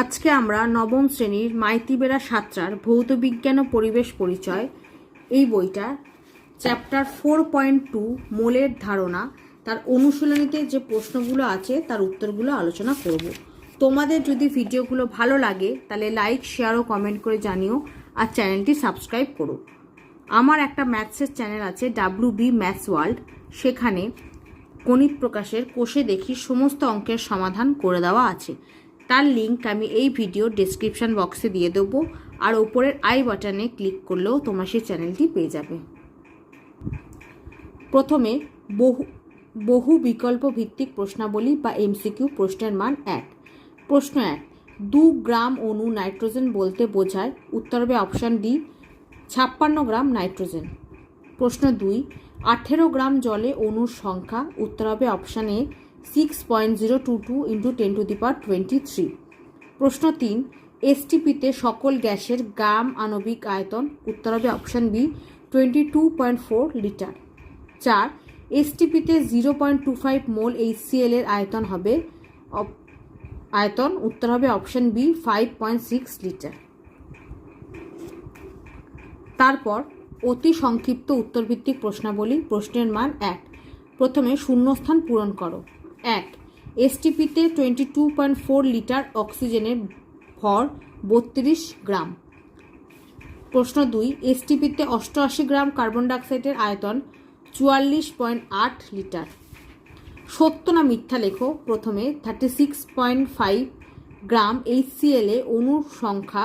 আজকে আমরা নবম শ্রেণির মাইতিবেড়া সাতটার ভৌত বিজ্ঞান ও পরিবেশ পরিচয়, এই বইটা চ্যাপ্টার ফোর পয়েন্ট টু মোলের ধারণা, তার অনুশীলনীতে যে প্রশ্নগুলো আছে তার উত্তরগুলো আলোচনা করব। তোমাদের যদি ভিডিওগুলো ভালো লাগে, তাহলে লাইক, শেয়ার ও কমেন্ট করে জানিও আর চ্যানেলটি সাবস্ক্রাইব করো। আমার একটা ম্যাথসের চ্যানেল আছে ডাব্লু বি ম্যাথস ওয়ার্ল্ড, সেখানে গণিত প্রকাশের কোষে দেখি সমস্ত অঙ্কের সমাধান করে দেওয়া আছে। তার লিঙ্ক আমি এই ভিডিও ডেসক্রিপশন বক্সে দিয়ে দেবো। আর ওপরের আই বাটনে ক্লিক করলেও তোমার সেই চ্যানেলটি পেয়ে যাবে। প্রথমে, বহু বহু বিকল্প ভিত্তিক প্রশ্নাবলী বা এমসিকিউ প্রশ্নের মান এক। প্রশ্ন এক, দু গ্রাম অণু নাইট্রোজেন বলতে বোঝায় উত্তর হবে অপশান ডি, ছাপ্পান্ন গ্রাম নাইট্রোজেন। প্রশ্ন দুই, আঠেরো গ্রাম জলে অণুর সংখ্যা, উত্তর হবে option A six point zero two two into ten to the power twenty three প্রশ্ন তিন এসটিপিতে সকল গ্যাসের গ্রাম আণবিক আয়তন, উত্তর হবে option B twenty two point four litre চার এসটিপিতে zero point two five mole HCl এর আয়তন হবে আয়তন, উত্তর হবে option B five point six litre তারপর, অতি সংক্ষিপ্ত উত্তরভিত্তিক প্রশ্নাবলী, প্রশ্নের মান এক। প্রথমে শূন্যস্থান পূরণ করো। এক। এসটিপিতে twenty two point four litre অক্সিজেনের ভর বত্রিশ গ্রাম। প্রশ্ন দুই এসটিপিতে অষ্টআশি গ্রাম কার্বন ডাইঅক্সাইডের আয়তন চুয়াল্লিশ পয়েন্ট আট লিটার। সত্য না মিথ্যা লেখো, প্রথমে thirty six point five gram HCl অণুর সংখ্যা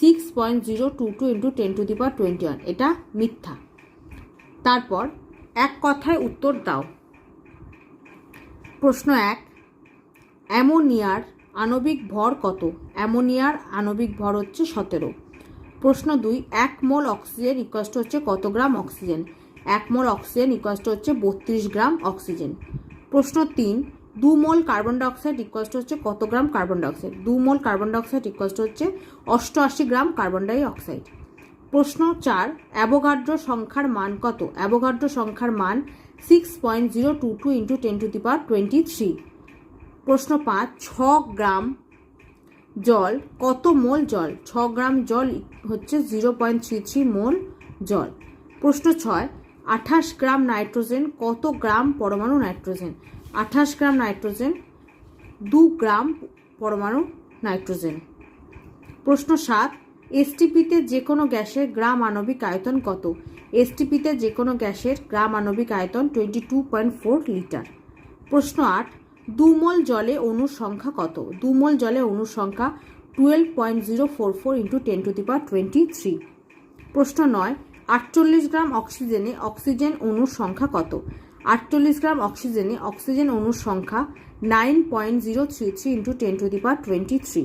six point zero two two into ten to the power twenty one এটা মিথ্যা। তারপর এক কথায় উত্তর দাও। প্রশ্ন এক, অ্যামোনিয়ার আণবিক ভর কত? অ্যামোনিয়ার আণবিক ভর হচ্ছে সতেরো। প্রশ্ন দুই, এক মোল অক্সিজেন ইকস্ট হচ্ছে কত গ্রাম অক্সিজেন? এক মোল অক্সিজেন ইকস্ট হচ্ছে বত্রিশ গ্রাম অক্সিজেন। প্রশ্ন তিন, দু মোল কার্বন ডাইঅক্সাইড ইকস্ট হচ্ছে কত গ্রাম কার্বন ডাইঅক্সাইড? দু mole carbon dioxide equals to হচ্ছে অষ্টআশি গ্রাম কার্বন ডাইঅক্সাইড। প্রশ্ন চার অ্যাভোগাড্রো সংখ্যার মান কত? অ্যাভোগাড্রো সংখ্যার মান six point zero two two into ten to the power twenty three প্রশ্ন পাঁচ, ছ গ্রাম জল, কত মোল জল? ছ গ্রাম জল হচ্ছে zero point three three mole জল। প্রশ্ন ছয়, আঠাশ গ্রাম নাইট্রোজেন, কত গ্রাম পরমাণু নাইট্রোজেন? আঠাশ গ্রাম নাইট্রোজেন, দু গ্রাম পরমাণু নাইট্রোজেন। প্রশ্ন সাত এসটিপিতে যে কোনো গ্যাসের গ্রাম আণবিক আয়তন কত? এসটিপিতে যে কোনো গ্যাসের গ্রাম আণবিক আয়তন twenty two point four litre. প্রশ্ন আট, দুমোল জলে অণুর সংখ্যা কত? দুমোল জলে অণুর সংখ্যা twelve point zero four four into ten to the twenty three প্রশ্ন নয়, আটচল্লিশ গ্রাম অক্সিজেনে অক্সিজেন অণুর সংখ্যা কত? আটচল্লিশ গ্রাম অক্সিজেনে অক্সিজেন অণুর সংখ্যা nine point zero three three into ten to the power twenty three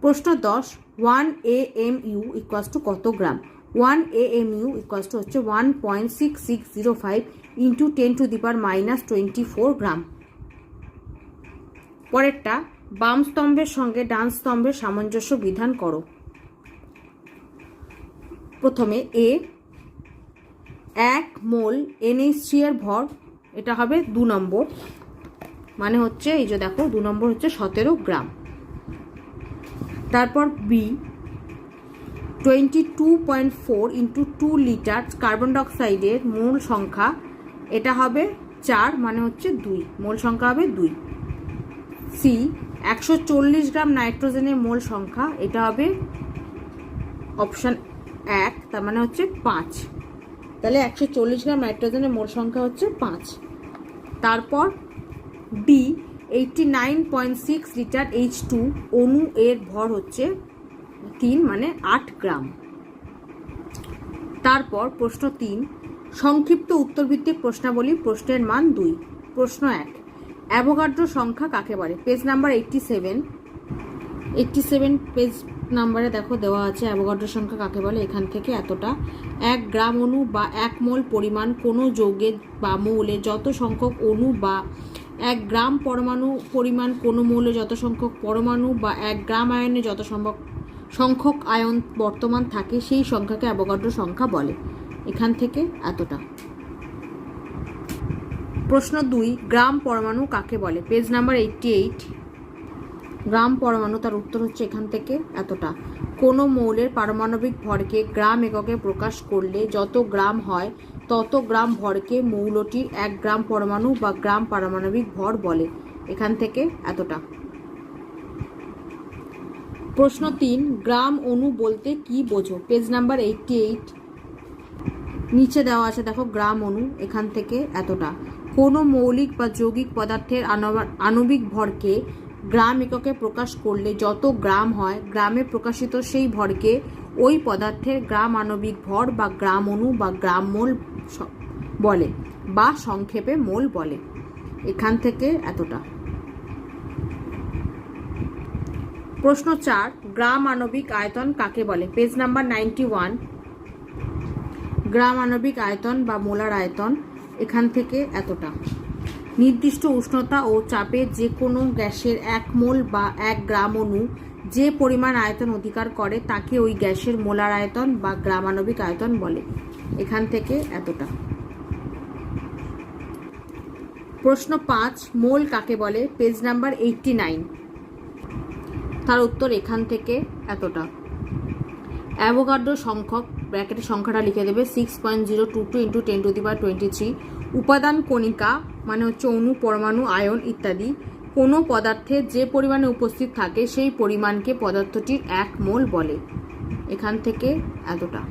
প্রশ্ন দশ one A M U equals to কত gram? One A M U equals to হচ্ছে one point six six zero five into ten to the power minus twenty four gram. পরেরটা, বাম স্তম্ভের সঙ্গে ডান স্তম্ভের সামঞ্জস্য বিধান করো। প্রথমে এ এক মোল এনএইচ থ্রি এর ভর, এটা হবে দু নম্বর। মানে হচ্ছে এই যে দেখো, দু নম্বর হচ্ছে সতেরো গ্রাম। তারপর B twenty two point four into two litre carbon ডাইঅক্সাইডের মূল সংখ্যা, এটা হবে চার মানে হচ্ছে দুই, মোল সংখ্যা হবে দুই। সি একশো চল্লিশ গ্রাম নাইট্রোজেনের মোল সংখ্যা, এটা হবে অপশান এক, তার মানে হচ্ছে পাঁচ। তাহলে একশো চল্লিশ গ্রাম নাইট্রোজেনের মোল সংখ্যা হচ্ছে পাঁচ। তারপর D eighty nine point six litre H two অণু এর ভর হচ্ছে তিন মানে আট গ্রাম। তারপর প্রশ্ন তিন, সংক্ষিপ্ত উত্তরভিত্তিক প্রশ্নাবলী, প্রশ্নের মান দুই, প্রশ্ন এক, অ্যাভোগাড্রো সংখ্যা কাকে বলে? Page number eighty seven eighty seven page নাম্বারে দেখো দেওয়া আছে অ্যাভোগাড্রো সংখ্যা কাকে বলে, এখান থেকে এতটা। এক গ্রাম অণু বা এক মোল পরিমাণ কোনো যৌগে বা মৌলে যত সংখ্যক অণু বা এক গ্রাম পরমাণু পরিমাণ কোনো মৌলে যত সংখ্যক পরমাণু বা এক গ্রাম আয়নে যত সম্ভব সংখ্যক আয়ন বর্তমান থাকে, সেই সংখ্যাকে অ্যাভোগাড্রো সংখ্যা বলে। এখান থেকে এতটা। প্রশ্ন দুই, গ্রাম পরমাণু কাকে বলে? Page number eighty eight gram পরমাণু, তার উত্তর হচ্ছে এখান থেকে এতটা। কোনো মৌলের পারমাণবিক ভরকে গ্রাম এককে প্রকাশ করলে যত গ্রাম হয় তত গ্রাম ভরকে মৌলটির এক গ্রাম পরমাণু বা গ্রাম পারমাণবিক ভর বলে। এখান থেকে এতটা। প্রশ্ন তিন, গ্রাম অণু বলতে কি বোঝো? পেজ নাম্বার এইটটি এইট নিচে দেওয়া আছে, দেখো, গ্রাম অণু, এখান থেকে এতটা। কোনো মৌলিক বা যৌগিক পদার্থের আণবিক ভরকে গ্রাম এককে প্রকাশ করলে যত গ্রাম হয়, গ্রামে প্রকাশিত সেই ভরকে ওই পদার্থের গ্রাম আণবিক ভর বা গ্রাম অণু বা গ্রাম মোল বলে বা সংক্ষেপে মোল বলে। এখান থেকে এতটা। প্রশ্ন চার গ্রাম আণবিক আয়তন কাকে বলে? Page number ninety one. Gram আণবিক আয়তন বা মোলার আয়তন এখান থেকে এতটা। নির্দিষ্ট উষ্ণতা ও চাপে যে কোনো গ্যাসের এক মোল বা এক গ্রাম অণু যে পরিমাণ আয়তন অধিকার করে তাকে ওই গ্যাসের মোলার আয়তন বা গ্রাম আণবিক আয়তন বলে। এখান থেকে এতটা। প্রশ্ন পাঁচ, মোল কাকে বলে? পেজ নাম্বার এইটটি নাইন তার উত্তর এখান থেকে এতটা। অ্যাভোগাড্রো সংখ্যক ব্র্যাকেটে সংখ্যাটা লিখে দেবে six point zero two two into ten to the power twenty three উপাদান কণিকা মানে হচ্ছে অণু, পরমাণু, আয়ন ইত্যাদি, কোনো পদার্থে যে পরিমাণে উপস্থিত থাকে, সেই পরিমাণকে পদার্থটির এক মোল বলে। এখান থেকে এতটা।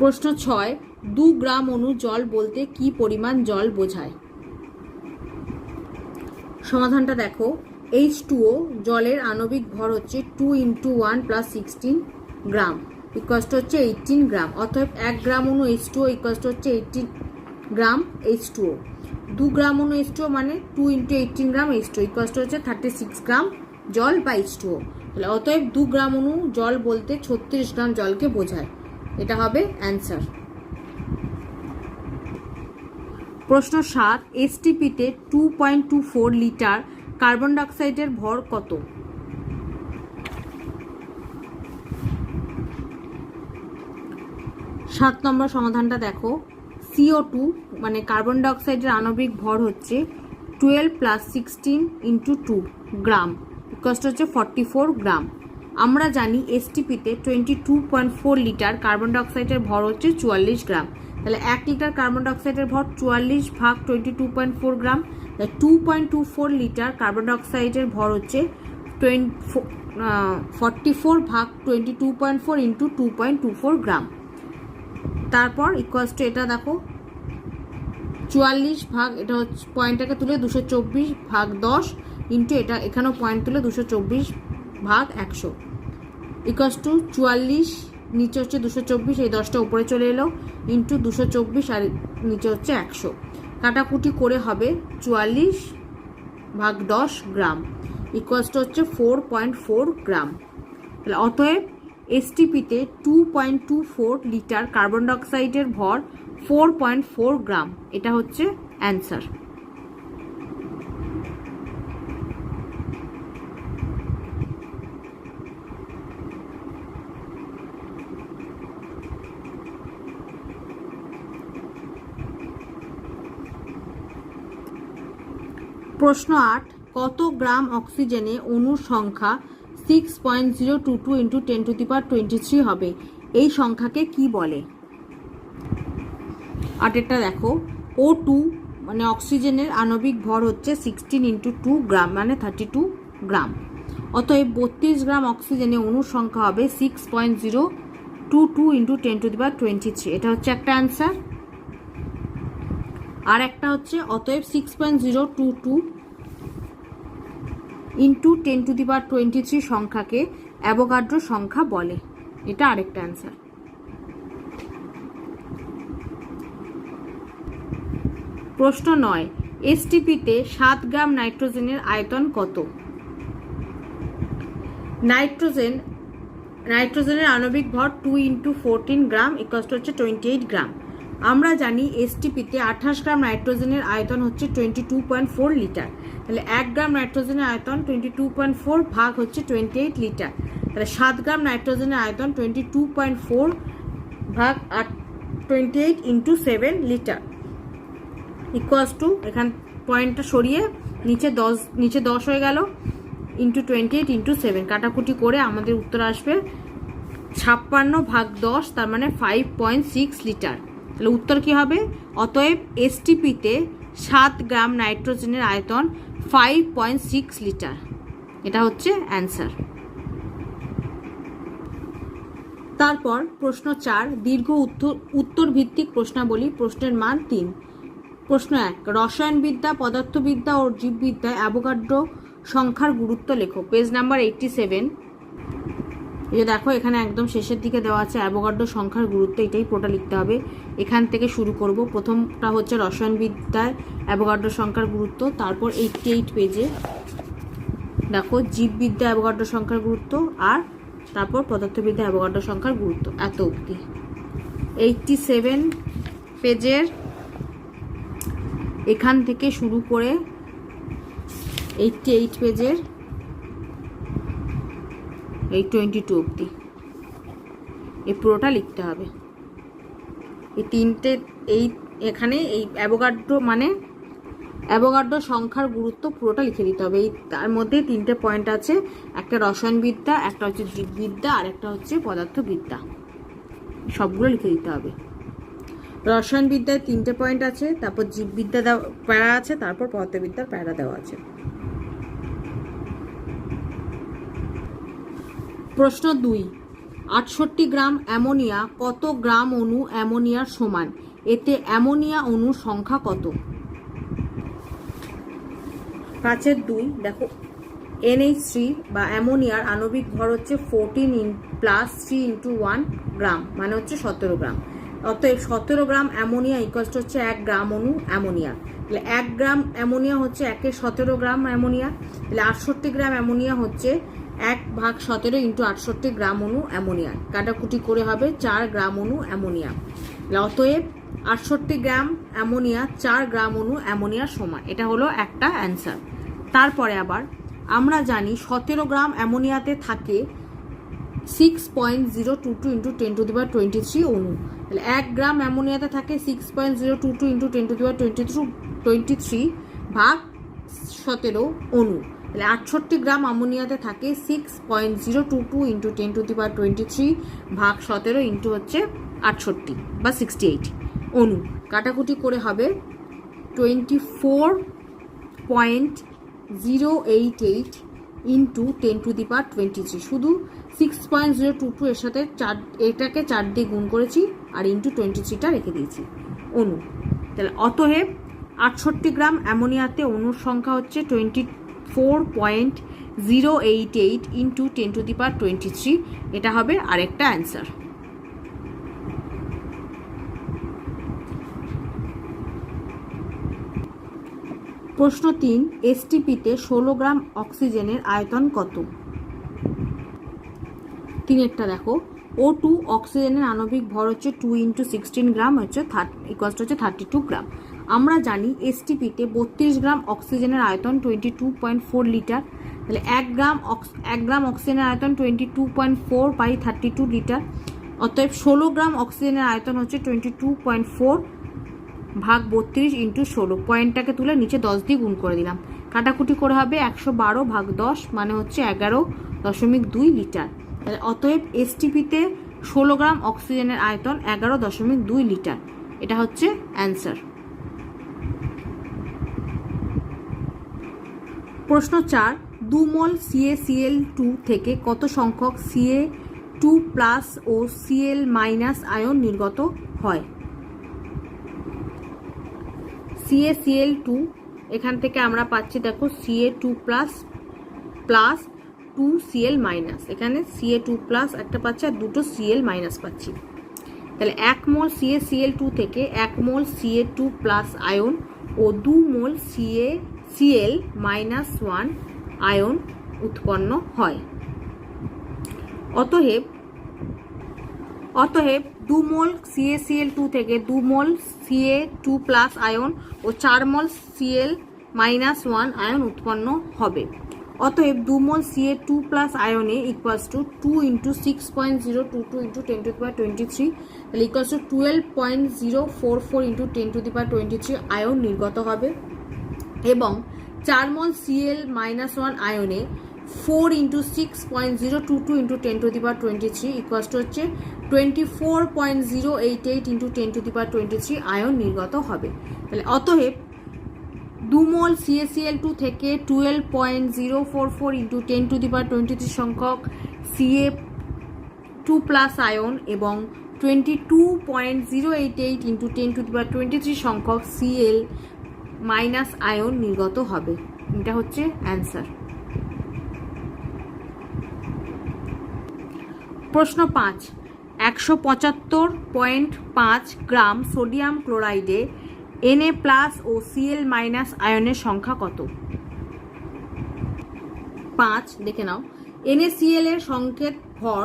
প্রশ্ন ছয়, দু গ্রাম অণু জল বলতে কি পরিমাণ জল বোঝায়? সমাধানটা দেখো। এইচ টুও জলের আণবিক ভর হচ্ছে two into one plus sixteen gram equals to হচ্ছে এইটিন গ্রাম, অতএব এক গ্রাম অনু এইচ টুও ইকোয়াস্ট হচ্ছে এইটিন গ্রাম এইচ টুও দু গ্রাম অনু এইচ টুও মানে two into eighteen gram H two equals to হচ্ছে থার্টি সিক্স গ্রাম জল বা এইচ টুও তাহলে অতএব দু গ্রাম অনু জল বলতে ছত্রিশ গ্রাম জলকে বোঝায়। এটা হবে অ্যান্সার। প্রশ্ন সাত এসটিপিতে two point two four litre carbon ডাইঅক্সাইডের ভর কত? সাত নম্বর সমাধানটা দেখো। সিও টু মানে কার্বন ডাইঅক্সাইডের আণবিক ভর হচ্ছে twelve plus sixteen into two gram কষ্ট হচ্ছে ফর্টি ফোর গ্রাম। আমরা জানি এসটিপিতে twenty two point four litre carbon ডাইঅক্সাইডের ভর হচ্ছে চুয়াল্লিশ গ্রাম। তাহলে এক লিটার কার্বন ডাইঅক্সাইডের ভর চুয়াল্লিশ ভাগ twenty two point four gram two point two four litre carbon ডাইঅক্সাইডের ভর হচ্ছে টোয়েন্টি ফর্টি ফোর ভাগ twenty two point four into two point two four gram. তারপর ইকুয়াস টু এটা দেখো, চুয়াল্লিশ ভাগ, এটা হচ্ছে পয়েন্টটাকে তুলে দুশো চব্বিশ ভাগ দশ ইন্টু এটা, এখানেও পয়েন্ট তুলে দুশো চব্বিশ ভাগ একশো। ইকুয়াস টু চুয়াল্লিশ, নিচে হচ্ছে দুশো চব্বিশ, এই দশটা উপরে চলে এলো। ইন্টু দুশো চব্বিশ আর নিচে হচ্ছে একশো। কাটাকুটি করে হবে চুয়াল্লিশ ভাগ দশ গ্রাম। ইকুয়াস টু হচ্ছে ফোর পয়েন্ট ফোর গ্রাম। তাহলে অতএব এসটিপিতে two point two four litre carbon ডাইঅক্সাইডের ভর ফোর পয়েন্ট ফোর গ্রাম। এটা হচ্ছে অ্যান্সার প্রশ্ন আট, কত গ্রাম অক্সিজেনে অণুর সংখ্যা six point zero two two into ten to the twenty three হবে? এই সংখ্যাকে কি বলে? আটেরটা দেখো। ও টু মানে অক্সিজেনের আণবিক ভর হচ্ছে সিক্সটিন ইন্টু টু গ্রাম মানে থার্টি টু গ্রাম। অতএব বত্রিশ গ্রাম অক্সিজেনে অণুর সংখ্যা হবে six point zero two two into ten to the power twenty three এটা হচ্ছে একটা অ্যান্সার আর একটা হচ্ছে, অতএব six point zero two two into ten to the power twenty three সংখ্যাকে অ্যাভোগাড্রো সংখ্যা বলে। এটা আরেকটা অ্যান্সার প্রশ্ন নয় এসটিপিতে সাত গ্রাম নাইট্রোজেনের আয়তন কত? নাইট্রোজেন, নাইট্রোজেনের আণবিক ভর two into fourteen gram equals to হচ্ছে টোয়েন্টি এইট গ্রাম। আমরা জানি এসটিপিতে আঠাশ গ্রাম নাইট্রোজেনের আয়তন হচ্ছে twenty two point four litre. তাহলে এক গ্রাম নাইট্রোজেনের আয়তন টোয়েন্টি টু পয়েন্ট ফোর ভাগ হচ্ছে টোয়েন্টি এইট লিটার। তাহলে সাত গ্রাম নাইট্রোজেনের আয়তন টোয়েন্টি টু পয়েন্ট ফোর ভাগ আট twenty eight into seven litre. Equals to এখান পয়েন্টটা সরিয়ে নিচে দশ নিচে দশ হয়ে গেল into twenty eight into seven কাটাকুটি করে আমাদের উত্তর আসবে ছাপ্পান্ন ভাগ দশ, তার মানে ফাইভ পয়েন্ট সিক্স লিটার। তাহলে উত্তর কী হবে? অতএব এসটিপিতে সাত গ্রাম নাইট্রোজেনের আয়তন ফাইভ পয়েন্ট সিক্স লিটার এটা হচ্ছে অ্যান্সার তারপর প্রশ্ন চার, দীর্ঘ উত্তর উত্তর ভিত্তিক প্রশ্নাবলী, প্রশ্নের মান তিন। প্রশ্ন এক, রসায়নবিদ্যা, পদার্থবিদ্যা ও জীববিদ্যায় অ্যাভোগাড্রো সংখ্যার গুরুত্ব লেখো পেজ নাম্বার এইটটি সেভেন এই দেখো, এখানে একদম শেষের দিকে দেওয়া আছে অ্যাভোগাড্রো সংখ্যার গুরুত্ব, এটাই পুরোটা লিখতে হবে। এখান থেকে শুরু করব। প্রথমটা হচ্ছে রসায়নবিদ্যায় অ্যাভোগাড্রো সংখ্যার গুরুত্ব, তারপর এইটটি এইট পেজে। দেখো, জীববিদ্যা অ্যাভোগাড্রো সংখ্যার গুরুত্ব আর তারপর পদার্থবিদ্যা অ্যাভোগাড্রো সংখ্যার গুরুত্ব, এত অবধি। এইটটি সেভেন পেজের এখান থেকে শুরু করে এইটটি এইট পেজের এই টোয়েন্টি টু অবধি। এই পুরোটা লিখতে হবে। এই তিনটে, এই এখানে এই অ্যাভোগাড্রো মানে অ্যাভোগাড্রো সংখ্যার গুরুত্ব পুরোটা লিখে দিতে হবে। এই তার মধ্যে তিনটে পয়েন্ট আছে, একটা রসায়নবিদ্যা, একটা হচ্ছে জীববিদ্যা, আর একটা হচ্ছে পদার্থবিদ্যা। সবগুলো লিখে দিতে হবে। রসায়নবিদ্যায় তিনটে পয়েন্ট আছে, তারপর জীববিদ্যা দেওয়া, প্যারা আছে, তারপর পদার্থবিদ্যার প্যারা দেওয়া আছে। প্রশ্ন দুই। আটষট্টি গ্রাম অ্যামোনিয়া কত গ্রাম অণু অ্যামোনিয়ার সমান? এতে অ্যামোনিয়া অণুর সংখ্যা কত? পাঁচের দুই, দেখো এনএইচ থ্রি বা অ্যামোনিয়ার আণবিক ভর হচ্ছে fourteen in plus three into one gram মানে হচ্ছে সতেরো গ্রাম। অতএব সতেরো গ্রাম অ্যামোনিয়া ইকস্ট হচ্ছে এক গ্রাম অণু অ্যামোনিয়া। তাহলে এক গ্রাম অ্যামোনিয়া হচ্ছে একে সতেরো গ্রাম অ্যামোনিয়া। তাহলে আটষট্টি গ্রাম অ্যামোনিয়া হচ্ছে এক ভাগ সতেরো ইন্টু আটষট্টি গ্রাম অণু অ্যামোনিয়া। কাটাকুটি করে হবে চার গ্রাম অণু অ্যামোনিয়া। অতএব আটষট্টি গ্রাম অ্যামোনিয়া চার গ্রাম অণু অ্যামোনিয়ার সমান। এটা হলো একটা অ্যান্সার। তারপরে আবার আমরা জানি সতেরো গ্রাম অ্যামোনিয়াতে থাকে six point zero two two into ten to the power twenty three অণু তাহলে এক গ্রাম অ্যামোনিয়াতে থাকে six point zero two two into ten to the power twenty three twenty three ভাগ সতেরো অণু তাহলে আটষট্টি গ্রাম অ্যামোনিয়াতে থাকে six point zero two two into ten to the power twenty three ভাগ সতেরো ইন্টু হচ্ছে আটষট্টি বা সিক্সটি এইট অণু কাটাকুটি করে হবে twenty four point zero eight eight into ten to the power twenty three শুধু six point zero two two এর সাথে চার, এটাকে চার দিয়ে গুণ করেছি আর ইন্টু টোয়েন্টি থ্রিটা রেখে দিয়েছি অণু তাহলে অতএব আটষট্টি গ্রাম অ্যামোনিয়াতে অণুর সংখ্যা হচ্ছে twenty four point zero eight eight into ten to the power twenty three এটা হবে আরেকটা অ্যান্সার প্রশ্ন তিন এসটিপিতে ষোলো গ্রাম অক্সিজেনের আয়তন কত? তিনেরটা দেখো। ও টু অক্সিজেনের আণবিক ভর হচ্ছে টু ইন্টু সিক্সটিন গ্রাম, হচ্ছে ইকোয়াস্ট হচ্ছে থার্টি টু গ্রাম। আমরা জানি এসটিপিতে বত্রিশ গ্রাম অক্সিজেনের আয়তন twenty two point four litre. তাহলে এক গ্রাম এক গ্রাম অক্সিজেনের আয়তন twenty two point four by thirty two litre. অতএব ষোলো গ্রাম অক্সিজেনের আয়তন হচ্ছে টোয়েন্টি টু পয়েন্ট ফোর ভাগ বত্রিশ ইন্টু ষোলো। পয়েন্টটাকে তুলে নিচে দশ দিয়ে গুণ করে দিলাম। কাটাকুটি করে হবে একশো বারো ভাগ দশ মানে হচ্ছে এগারো দশমিক দুই লিটার। তাহলে অতএব এসটিপিতে ষোলো গ্রাম অক্সিজেনের আয়তন এগারো দশমিক দুই লিটার। এটা হচ্ছে অ্যান্সার। প্রশ্ন চার দু মোল সিএসিএল টু থেকে কত সংখ্যক সিএ টু প্লাস ও সিএল মাইনাস আয়ন নির্গত হয়? সিএসিএল টু এখান থেকে আমরা পাচ্ছি, দেখো Ca two plus plus two Cl minus এখানে সিএ টু প্লাস একটা পাচ্ছি আর দুটো সিএল মাইনাস পাচ্ছি। তাহলে এক মোল সিএ সিএল টু থেকে এক মোল সিএ টু প্লাস আয়ন ও দু মোল Ca Cl minus one ion উৎপন্ন হয়। অতএব অতএব দু মোল সিএসিএল টু থেকে দু মোল সিএ টু প্লাস আয়ন ও চার মোল সিএল মাইনাস ওয়ান আয়ন উৎপন্ন হবে। অতএব দু মোল Ca two plus আয়নে equals to two into six point zero two two into ten to the power twenty three তাহলে equals to twelve point zero four four into ten to the power twenty three ion নির্গত হবে। এবং চার mole Cl minus one আয়নে four into six point zero two two into ten to the power twenty three equals to হচ্ছে twenty four point zero eight eight into ten to the power twenty three ion নির্গত হবে। তাহলে অতএব দু mole CaCl two থেকে twelve point zero four four into ten to the power twenty three সংখ্যক Ca two plus ion এবং twenty two point zero eight eight into ten to the twenty three সংখ্যক Cl minus ion নির্গত হবে। এটা হচ্ছে answer. প্রশ্ন পাঁচ, একশো পঁচাত্তর পয়েন্ট পাঁচ গ্রাম সোডিয়াম ক্লোরাইডে এনএ প্লাস ও সিএল মাইনাস আয়নের সংখ্যা কত? পাঁচ, দেখে নাও। এনএসিএল এর সংকেত ভর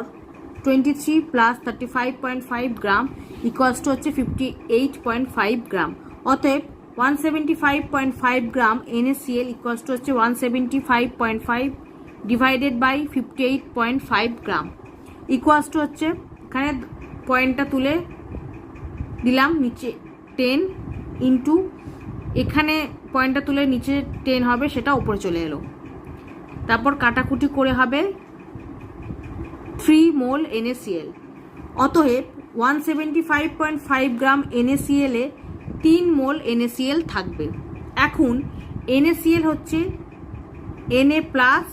twenty three plus thirty five point five gram equals to হচ্ছে fifty eight point five gram. অতএব one seventy five point five gram NaCl equals to হচ্ছে one seventy five point five divided by fifty eight point five gram equals to হচ্ছে এখানে পয়েন্টটা তুলে দিলাম, নিচে ten into এখানে পয়েন্টটা তুলে নিচে টেন হবে, সেটা উপরে চলে এলো। তারপর কাটাকুটি করে হবে থ্রি মোল এনএসিএল অতএব one seventy five point five gram তিন মোল এনএসিএল থাকবে। এখন এনএসিএল হচ্ছে এনএ প্লাস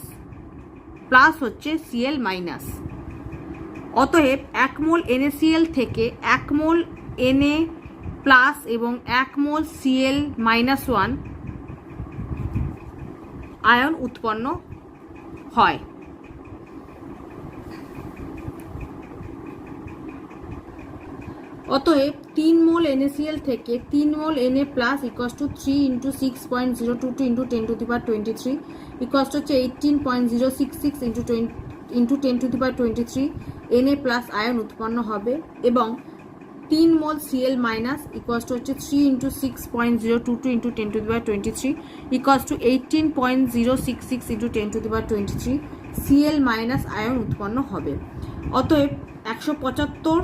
প্লাস হচ্ছে সিএল মাইনাস অতএব এক মোল এনএসিএল থেকে এক মোল এনএ প্লাস এবং এক mole CL minus one ion উৎপন্ন হয়। অতএব তিন মোল এনএসিএল থেকে তিন mole NA plus equals to three into six point zero two two into ten to the power twenty three equals to হচ্ছে eighteen point zero six six into twenty into ten to the power twenty three NA plus ion উৎপন্ন হবে এবং তিন mole CL minus equals to হচ্ছে three into six point zero two two into ten to the power twenty three equals to eighteen point zero six six into ten to the power twenty three CL minus ion উৎপন্ন হবে। অতএব একশো পঁচাত্তর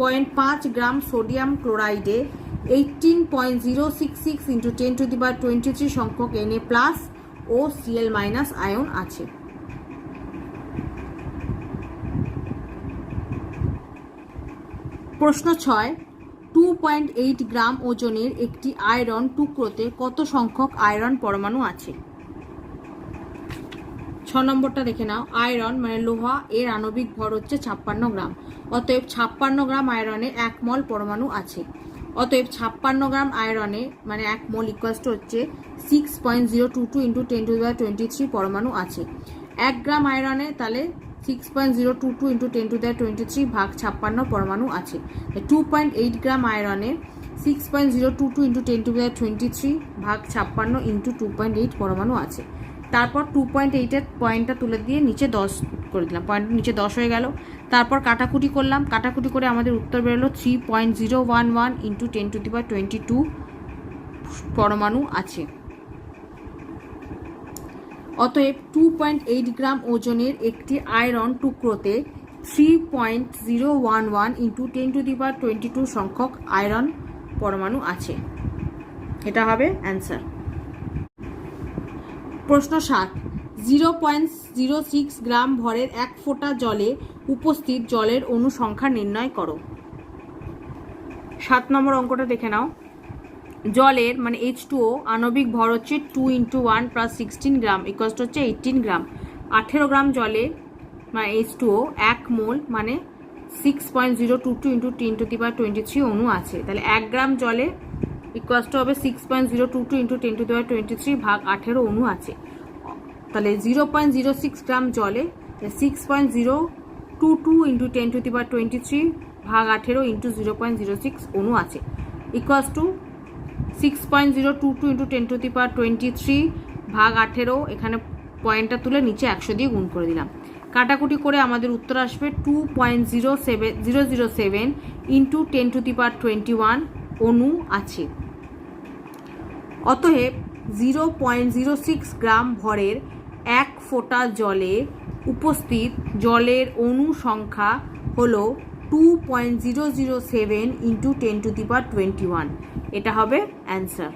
point পাঁচ গ্রাম sodium ক্লোরাইডে eighteen point zero six six into ten to the power twenty three সংখ্যক N A plus ও CL minus ion আছে। প্রশ্ন ছয় টু পয়েন্ট এইট গ্রাম ওজনের একটি আয়রন টুকরোতে কত সংখ্যক আয়রন পরমাণু আছে? ছ নম্বরটা দেখে নাও। আয়রন মানে লোহা, এর আণবিক ভর হচ্ছে ছাপ্পান্ন গ্রাম অতএব ছাপ্পান্ন গ্রাম আয়রনে এক মল পরমাণু আছে। অতএব ছাপ্পান্ন গ্রাম আয়রনে মানে এক মল ইকুয়ালস টু হচ্ছে six point zero two two into ten to twenty three পরমাণু আছে। এক গ্রাম আয়রনে তাহলে six point zero two two into ten to the twenty three ভাগ ছাপ্পান্ন পরমাণু আছে। Two point eight gram আয়রনে six point zero two two into ten to the twenty three ভাগ ছাপ্পান্ন ইন্টু টু পয়েন্ট এইট পরমাণু আছে। তারপর টু পয়েন্ট এইটের পয়েন্টটা তুলে দিয়ে নিচে দশ করে দিলাম। পয়েন্ট নিচে দশ হয়ে গেল। তারপর কাটাকুটি করলাম। কাটাকুটি করে আমাদের উত্তর বেরোলো three point zero one one into ten to the twenty two পরমাণু আছে। অতএব টু পয়েন্ট এইট গ্রাম ওজনের একটি iron টুকরোতে three point zero one one into ten to the twenty two সংখ্যক আয়রন পরমাণু আছে। এটা হবে অ্যান্সার প্রশ্ন সাত। Zero point zero six gram ভরের এক ফোঁটা জলে উপস্থিত জলের অণু সংখ্যা নির্ণয় করো। সাত নম্বর অঙ্কটা দেখে নাও। জলের মানে এইচ টু ও আণবিক ভর হচ্ছে two into one plus sixteen gram equals to হচ্ছে এইটিন গ্রাম। আঠেরো গ্রাম জলে মানে এইচ টু ও এক মোল মানে six point zero two two into to the power twenty three অণু আছে। তাহলে এক গ্রাম জলে ইকুয়ালস টু হবে six point zero two two into ten to the power twenty three ভাগ আঠেরো অণু আছে। তাহলে zero point zero six gram জলে six point zero two two into ten to the twenty three ভাগ আঠেরো into zero point zero six অণু আছে। Equals to six point zero two two into ten to power twenty three ভাগ আঠেরো, এখানে পয়েন্টটা তুলে নিচে একশো দিয়ে গুণ করে দিলাম। কাটাকুটি করে আমাদের উত্তর আসবে two point zero seven zero zero seven into ten to the power twenty one অণু আছে। অতএব zero point zero six gram ভরের এক ফোঁটা জলে উপস্থিত, জলের অণু সংখ্যা হল two point zero zero seven into ten to the power twenty one এটা হবে অ্যান্সার